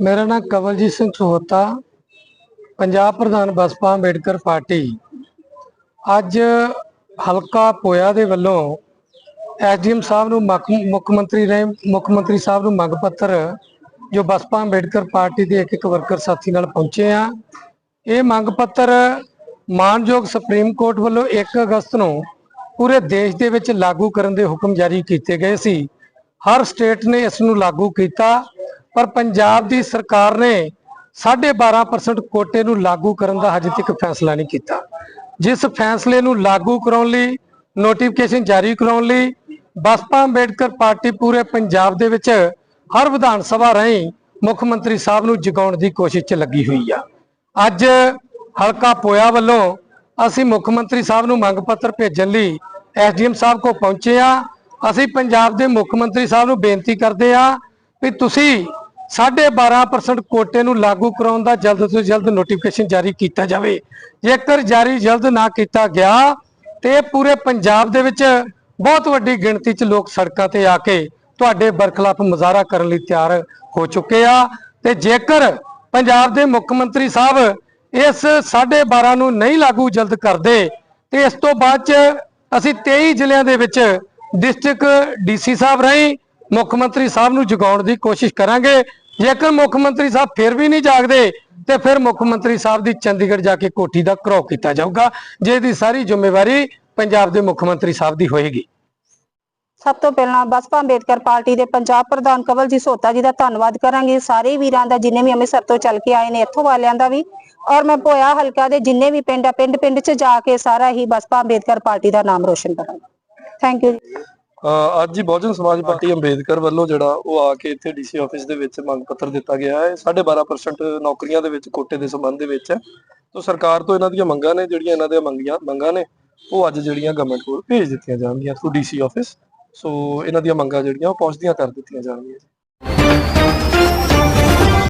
ਮੇਰਾ ਨਾਮ ਕਵਲਜੀਤ ਸਿੰਘ ਸੋਹਤਾ, ਪੰਜਾਬ ਪ੍ਰਧਾਨ ਬਸਪਾ ਅੰਬੇਡਕਰ ਪਾਰਟੀ। ਅੱਜ ਹਲਕਾ ਪੋਇਆ ਦੇ ਵੱਲੋਂ ਐਸਡੀਐਮ ਸਾਹਿਬ ਨੂੰ ਮੁੱਖ ਮੁੱਖ ਮੰਤਰੀ ਰਹੇ, ਮੁੱਖ ਮੰਤਰੀ ਸਾਹਿਬ ਨੂੰ ਮੰਗ ਪੱਤਰ, ਜੋ ਬਸਪਾ ਅੰਬੇਡਕਰ ਪਾਰਟੀ ਦੇ ਇੱਕ ਇੱਕ ਵਰਕਰ ਸਾਥੀ ਨਾਲ ਪਹੁੰਚੇ ਆ। ਇਹ ਮੰਗ ਪੱਤਰ ਮਾਨਯੋਗ ਸੁਪਰੀਮ ਕੋਰਟ ਵੱਲੋਂ 1 ਅਗਸਤ ਨੂੰ ਪੂਰੇ ਦੇਸ਼ ਦੇ ਵਿੱਚ ਲਾਗੂ ਕਰਨ ਦੇ ਹੁਕਮ ਜਾਰੀ ਕੀਤੇ ਗਏ ਸੀ। ਹਰ ਸਟੇਟ ਨੇ ਇਸ ਨੂੰ ਲਾਗੂ ਕੀਤਾ। ਪਰ ਪੰਜਾਬ ਦੀ ਸਰਕਾਰ ਨੇ 12.5% ਕੋਟੇ ਨੂੰ ਲਾਗੂ ਕਰਨ ਦਾ ਹਜੇ ਤੱਕ ਫੈਸਲਾ ਨਹੀਂ ਕੀਤਾ। ਜਿਸ ਫੈਸਲੇ ਨੂੰ ਲਾਗੂ ਕਰਾਉਣ ਲਈ ਨੋਟੀਫਿਕੇਸ਼ਨ ਜਾਰੀ ਕਰਾਉਣ ਲਈ, ਬਸਪਾ ਅੰਬੇਡਕਰ ਪਾਰਟੀ ਪੂਰੇ ਪੰਜਾਬ ਦੇ ਵਿੱਚ ਹਰ ਵਿਧਾਨ ਸਭਾ ਰਾਹੀਂ ਮੁੱਖ ਮੰਤਰੀ ਸਾਹਿਬ ਨੂੰ ਜਗਾਉਣ ਦੀ ਕੋਸ਼ਿਸ਼ 'ਚ ਲੱਗੀ ਹੋਈ ਆ। ਅੱਜ ਹਲਕਾ ਪੋਇਆ ਵੱਲੋਂ ਅਸੀਂ ਮੁੱਖ ਮੰਤਰੀ ਸਾਹਿਬ ਨੂੰ ਮੰਗ ਪੱਤਰ ਭੇਜਣ ਲਈ ਐਸਡੀਐਮ ਸਾਹਿਬ ਕੋਲ ਪਹੁੰਚੇ ਆ। ਅਸੀਂ ਪੰਜਾਬ ਦੇ ਮੁੱਖ ਮੰਤਰੀ ਸਾਹਿਬ ਨੂੰ ਬੇਨਤੀ ਕਰਦੇ ਆ ਵੀ ਤੁਸੀਂ 12.5% ਕੋਟੇ ਨੂੰ ਲਾਗੂ ਕਰਾਉਣ ਦਾ ਜਲਦ ਤੋਂ ਜਲਦ ਨੋਟੀਫਿਕੇਸ਼ਨ ਜਾਰੀ ਕੀਤਾ ਜਾਵੇ। ਜੇਕਰ ਜਾਰੀ ਜਲਦ ਨਾ ਕੀਤਾ ਗਿਆ, ਤੇ ਪੂਰੇ ਪੰਜਾਬ ਦੇ ਵਿੱਚ ਬਹੁਤ ਵੱਡੀ ਗਿਣਤੀ 'ਚ ਲੋਕ ਸੜਕਾਂ ਤੇ ਆ ਕੇ ਤੁਹਾਡੇ ਬਰਖਲਾਫ ਮੁਜ਼ਾਹਰਾ ਕਰਨ ਲਈ ਤਿਆਰ ਹੋ ਚੁੱਕੇ ਆ। ਤੇ ਜੇਕਰ ਪੰਜਾਬ ਦੇ ਮੁੱਖ ਮੰਤਰੀ ਸਾਹਿਬ ਇਸ 12.5 ਨੂੰ ਨਹੀਂ ਲਾਗੂ ਜਲਦ ਕਰਦੇ, ਤੇ ਇਸ ਤੋਂ ਬਾਅਦ 'ਚ ਅਸੀਂ 23 ਜ਼ਿਲ੍ਹਿਆਂ ਦੇ ਵਿੱਚ ਡਿਸਟ੍ਰਿਕਟ ਡੀਸੀ ਸਾਹਿਬ ਰਾਹੀਂ ਮੁੱਖ ਮੰਤਰੀ ਸਾਹਿਬ ਨੂੰ ਜਗਾਉਣ ਦੀ ਕੋਸ਼ਿਸ਼ ਕਰਾਂਗੇ। ਜੇਕਰ ਮੁੱਖ ਮੰਤਰੀ ਸਾਹਿਬ ਫਿਰ ਵੀ ਨਹੀਂ ਜਾਗਦੇ, ਤੇ ਫਿਰ ਮੁੱਖ ਮੰਤਰੀ ਸਾਹਿਬ ਦੀ ਚੰਡੀਗੜ੍ਹ ਜਾ ਕੇ ਕੋਠੀ ਦਾ ਘਰੋ ਕੀਤਾ ਜਾਊਗਾ, ਜਿਹਦੀ ਸਾਰੀ ਜ਼ਿੰਮੇਵਾਰੀ ਪੰਜਾਬ ਦੇ ਮੁੱਖ ਮੰਤਰੀ ਸਾਹਿਬ ਦੀ ਹੋਏਗੀ। ਸਭ ਤੋਂ ਪਹਿਲਾਂ ਬਸਪਾ ਅੰਬੇਦਕਰ ਪਾਰਟੀ ਦੇ ਪੰਜਾਬ ਪ੍ਰਧਾਨ ਕਵਲਜੀਤ ਸੋਤਾ ਜੀ ਦਾ ਧੰਨਵਾਦ ਕਰਾਂਗੇ। ਸਾਰੇ ਵੀਰਾਂ ਦਾ ਜਿਨੇ ਵੀ ਅੰਮ੍ਰਿਤਸਰ ਤੋਂ ਚੱਲ ਕੇ ਆਏ ਨੇ, ਇੱਥੋਂ ਵਾਲਿਆਂ ਦਾ ਵੀ। ਔਰ ਮੈਂ ਪੋਇਆ ਹਲਕਾ ਦੇ ਜਿੰਨੇ ਵੀ ਪਿੰਡ ਆ ਪਿੰਡ ਪਿੰਡ 'ਚ ਜਾ ਕੇ ਸਾਰਾ ਹੀ ਬਸਪਾ ਅੰਬੇਦਕਰ ਪਾਰਟੀ ਦਾ ਨਾਮ ਰੋਸ਼ਨ ਕਰਾਂਗੇ। ਥੈਂਕ ਯੂ ਅੱਜ ਹੀ ਬਹੁਜਨ ਸਮਾਜ ਪਾਰਟੀ ਅੰਬੇਦਕਰ ਵੱਲੋਂ ਜਿਹੜਾ ਉਹ ਆ ਕੇ ਇੱਥੇ ਡੀਸੀ ਆਫਿਸ ਦੇ ਵਿੱਚ ਮੰਗ ਪੱਤਰ ਦਿੱਤਾ ਗਿਆ ਹੈ। 12.5% ਨੌਕਰੀਆਂ ਦੇ ਵਿੱਚ, ਕੋਟੇ ਦੇ ਸੰਬੰਧ ਦੇ ਵਿੱਚ ਹੈ। ਤੋਂ ਸਰਕਾਰ ਤੋਂ ਇਹਨਾਂ ਦੀਆਂ ਮੰਗਾਂ ਨੇ, ਜਿਹੜੀਆਂ ਇਹਨਾਂ ਦੀਆਂ ਮੰਗੀਆਂ, ਮੰਗਾਂ ਨੇ, ਉਹ ਅੱਜ ਜਿਹੜੀਆਂ ਗਵਰਨਮੈਂਟ ਕੋਲ ਭੇਜ ਦਿੱਤੀਆਂ ਜਾਣਗੀਆਂ ਥਰੂ ਡੀਸੀ ਆਫਿਸ ਸੋ ਇਹਨਾਂ ਦੀਆਂ ਮੰਗਾਂ ਜਿਹੜੀਆਂ ਉਹ ਪਹੁੰਚਦੀਆਂ ਕਰ ਦਿੱਤੀਆਂ ਜਾਣਗੀਆਂ।